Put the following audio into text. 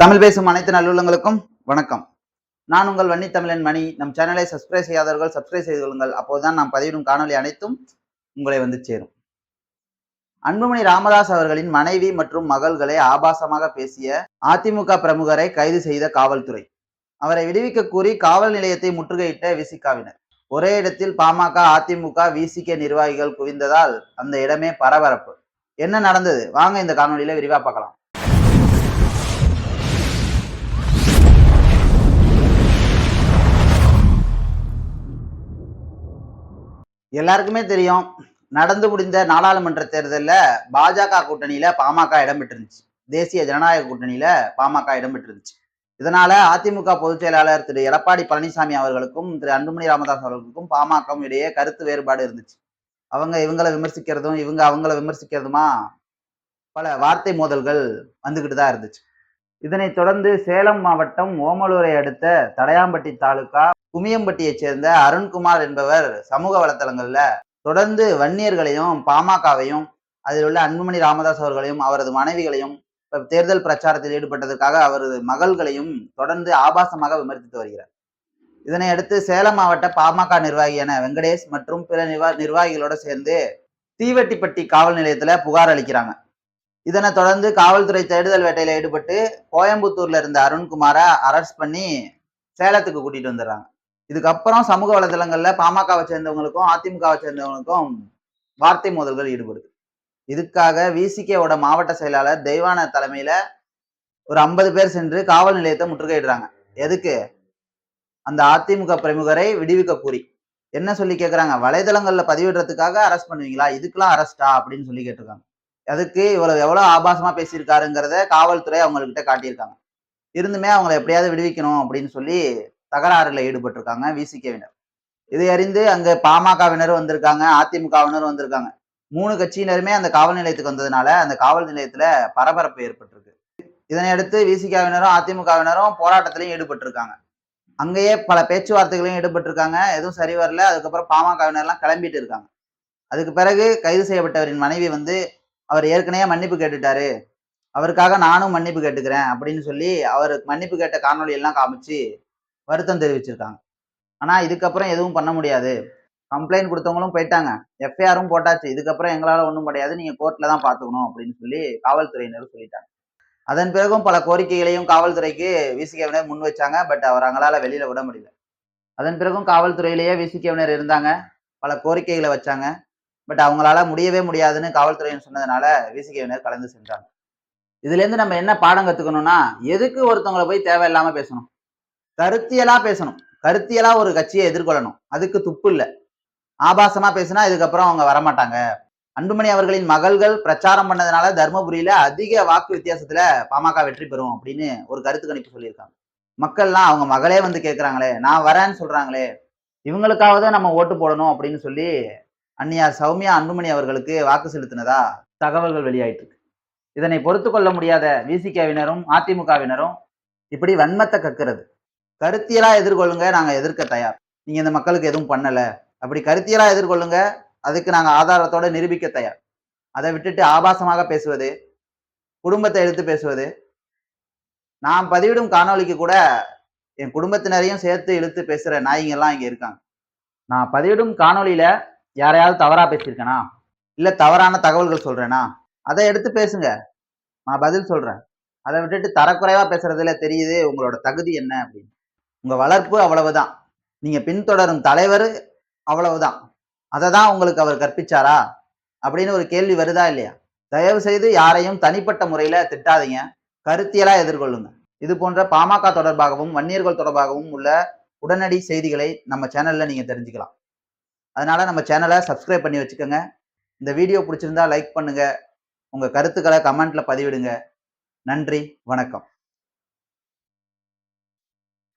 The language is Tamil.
தமிழ் பேசும் அனைத்து நல்லுள்ளங்களுக்கும் வணக்கம். நான் உங்கள் வன்னி தமிழன் மணி. நம் சேனலை சப்ஸ்கிரைப் செய்யாதவர்கள் சப்ஸ்கிரைப் செய்து கொள்ளுங்கள். அப்போதுதான் நாம் பதிவிடும் காணொலி அனைத்தும் உங்களை வந்து சேரும். அன்புமணி ராமதாஸ் அவர்களின் மனைவி மற்றும் மகள்களை ஆபாசமாக பேசிய அதிமுக பிரமுகரை கைது செய்த காவல்துறை. அவரை விடுவிக்க கூறி காவல் நிலையத்தை முற்றுகையிட்ட விசிகாவினர். ஒரே இடத்தில் பாமக அதிமுக விசிக நிர்வாகிகள் குவிந்ததால் அந்த இடமே பரபரப்பு. என்ன நடந்தது? வாங்க இந்த காணொலியில விரிவா பார்க்கலாம். எல்லாருக்குமே தெரியும் நடந்து முடிந்த நாடாளுமன்ற தேர்தலில் பாஜக கூட்டணியில பாமக இடம்பெற்றிருந்துச்சு தேசிய ஜனநாயக கூட்டணியில பாமக இடம்பெற்றிருந்துச்சு இதனால அதிமுக பொதுச் செயலாளர் திரு எடப்பாடி பழனிசாமி அவர்களுக்கும் திரு அன்புமணி ராமதாஸ் அவர்களுக்கும் பாமகவும் இடையே கருத்து வேறுபாடு இருந்துச்சு. அவங்க இவங்களை விமர்சிக்கிறதும் இவங்க அவங்கள விமர்சிக்கிறதுமா பல வார்த்தை மோதல்கள் வந்துக்கிட்டு தான் இருந்துச்சு. இதனை தொடர்ந்து சேலம் மாவட்டம் ஓமலூரை அடுத்த தடையாம்பட்டி தாலுகா குமியம்பட்டியைச் சேர்ந்த அருண்குமார் என்பவர் சமூக வலைத்தளங்கள்ல தொடர்ந்து வன்னியர்களையும் பாமகவையும் அதில் உள்ள அன்புமணி ராமதாஸ் அவர்களையும் அவரது மனைவிகளையும் தேர்தல் பிரச்சாரத்தில் ஈடுபட்டதற்காக அவரது மகள்களையும் தொடர்ந்து ஆபாசமாக விமர்சித்து வருகிறார். இதனை அடுத்து சேலம் மாவட்ட பாமக நிர்வாகியான வெங்கடேஷ் மற்றும் பிற நிர்வா நிர்வாகிகளோட சேர்ந்து தீவெட்டிப்பட்டி காவல் நிலையத்துல புகார் அளிக்கிறாங்க. இதனை தொடர்ந்து காவல்துறை தேடுதல் வேட்டையில ஈடுபட்டு கோயம்புத்தூர்ல இருந்த அருண்குமாரை அரெஸ்ட் பண்ணி சேலத்துக்கு கூட்டிட்டு வந்துடுறாங்க. இதுக்கப்புறம் சமூக வலைதளங்கள்ல பாமகவை சேர்ந்தவங்களுக்கும் அதிமுகவை சேர்ந்தவங்களுக்கும் வார்த்தை மோதல்கள் ஈடுபடுது. இதுக்காக விசிகேவோட மாவட்ட செயலாளர் தெய்வான தலைமையில ஒரு ஐம்பது பேர் சென்று காவல் நிலையத்தை முற்றுகையிடுறாங்க. எதுக்கு? அந்த அதிமுக பிரமுகரை விடுவிக்க கூறி. என்ன சொல்லி கேட்குறாங்க வலைதளங்களில் பதிவிடுறதுக்காக அரெஸ்ட் பண்ணுவீங்களா? இதுக்கெல்லாம் அரெஸ்டா அப்படின்னு சொல்லி கேட்டிருக்காங்க. அதுக்கு இவ்வளவு எவ்வளவு ஆபாசமா பேசியிருக்காருங்கிறத காவல்துறை அவங்கக்கிட்ட காட்டியிருக்காங்க. இருந்துமே அவங்களை எப்படியாவது விடுவிக்கணும் அப்படின்னு சொல்லி தகராறுல ஈடுபட்டிருக்காங்க விசிகேவினர் இதை அறிந்து அங்க பாமகவினர் வந்திருக்காங்க அதிமுகவினர் வந்திருக்காங்க. மூணு கட்சியினருமே அந்த காவல் நிலையத்துக்கு வந்ததுனால அந்த காவல் நிலையத்துல பரபரப்பு ஏற்பட்டிருக்கு. இதனையடுத்து விசிகாவினரும் அதிமுகவினரும் போராட்டத்திலையும் ஈடுபட்டிருக்காங்க. அங்கேயே பல பேச்சுவார்த்தைகளையும் ஈடுபட்டிருக்காங்க. எதுவும் சரி வரல. அதுக்கப்புறம் பாமகவினர்லாம் கிளம்பிட்டு இருக்காங்க. அதுக்கு பிறகு கைது செய்யப்பட்டவரின் மனைவி வந்து அவர் ஏற்கனவே மன்னிப்பு கேட்டுட்டாரு. அவருக்காக நானும் மன்னிப்பு கேட்டுக்கிறேன் அப்படின்னு சொல்லி அவருக்கு மன்னிப்பு கேட்ட காணொளி எல்லாம் காமிச்சு வருத்தம் தெரிவிச்சிருக்காங்க. ஆனா இதுக்கப்புறம் எதுவும் பண்ண முடியாது. கம்ப்ளைண்ட் கொடுத்தவங்களும் போயிட்டாங்க. எஃப்ஐஆரும் போட்டாச்சு. இதுக்கப்புறம் எங்களால் ஒன்றும் கிடையாது. நீங்கள் கோர்ட்டில் தான் பார்த்துக்கணும் அப்படின்னு சொல்லி காவல்துறையினர் சொல்லிட்டாங்க. அதன் பிறகும் பல கோரிக்கைகளையும் காவல்துறைக்கு விசிகேவினர் முன் வச்சாங்க. பட் அவர் அவங்களால வெளியில் விட முடியல. அதன் பிறகும் காவல்துறையிலேயே விசிகேவினர் இருந்தாங்க. பல கோரிக்கைகளை வச்சாங்க. பட் அவங்களால முடியவே முடியாதுன்னு காவல்துறையினர் சொன்னதுனால விசிகேவினர் கலந்து சென்றாங்க. இதுலேருந்து நம்ம என்ன பாடம் கற்றுக்கணும்னா எதுக்கு ஒருத்தவங்களை போய் தேவையில்லாமல் பேசணும்? கருத்தியலாக பேசணும். கருத்தியலாக ஒரு கட்சியை எதிர்கொள்ளணும். அதுக்கு துப்பு இல்லை. ஆபாசமா பேசினா இதுக்கப்புறம் அவங்க வரமாட்டாங்க. அன்புமணி அவர்களின் மகள்கள் பிரச்சாரம் பண்ணதுனால தர்மபுரியில அதிக வாக்கு வித்தியாசத்துல பாமக வெற்றி பெறும் அப்படின்னு ஒரு கருத்து கணிப்பு சொல்லியிருக்காங்க. மக்கள்லாம் அவங்க மகளே வந்து கேட்குறாங்களே நான் வரேன்னு சொல்றாங்களே இவங்களுக்காவது நம்ம ஓட்டு போடணும் அப்படின்னு சொல்லி அன்னியார் சௌமியா அன்புமணி அவர்களுக்கு வாக்கு செலுத்தினதா தகவல்கள் வெளியாயிட்டு இருக்கு இதனை பொறுத்து கொள்ள முடியாத விசிகவினரும் அதிமுகவினரும் இப்படி வன்மத்தை கக்கிறது. கருத்தியலா எதிர்கொள்ளுங்க நாங்க எதிர்க்க தயார். நீங்க இந்த மக்களுக்கு எதுவும் பண்ணல அப்படி கருத்தியலா எதிர்கொள்ளுங்க. அதுக்கு நாங்க ஆதாரத்தோட நிரூபிக்க தயார். அதை விட்டுட்டு ஆபாசமாக பேசுவது குடும்பத்தை எடுத்து பேசுவது. நான் பதிவிடும் காணொளிக்கு கூட என் குடும்பத்தினரையும் சேர்த்து இழுத்து பேசுற நாய்ங்கெல்லாம் இங்க இருக்காங்க. நான் பதிவிடும் காணொளியில யாரையாவது தவறா பேசியிருக்கேனா? இல்ல தவறான தகவல்கள் சொல்றேனா? அதை எடுத்து பேசுங்க. நான் பதில் சொல்றேன். அதை விட்டுட்டு தரக்குறைவா பேசுறதுல தெரியுது உங்களோட தகுதி என்ன அப்படின்னு. உங்க வளர்ப்பு அவ்வளவுதான். நீங்க பின்தொடரும் தலைவர் அவ்வளவுதான். அதை தான் உங்களுக்கு அவர் கற்பிச்சாரா? அப்படின்னு ஒரு கேள்வி வருதா இல்லையா? தயவு செய்து யாரையும் தனிப்பட்ட முறையில திட்டாதீங்க. கருத்தியலா எதிர்கொள்ளுங்க. இது போன்ற பாமக தொடர்பாகவும் வன்னியர்கள் தொடர்பாகவும் உள்ள உடனடி செய்திகளை நம்ம சேனல்ல நீங்க தெரிஞ்சுக்கலாம். அதனால நம்ம சேனலை சப்ஸ்கிரைப் பண்ணி வச்சுக்கோங்க. இந்த வீடியோ பிடிச்சிருந்தா லைக் பண்ணுங்க. உங்க கருத்துக்களை கமெண்ட்ல பதிவிடுங்க. நன்றி வணக்கம்.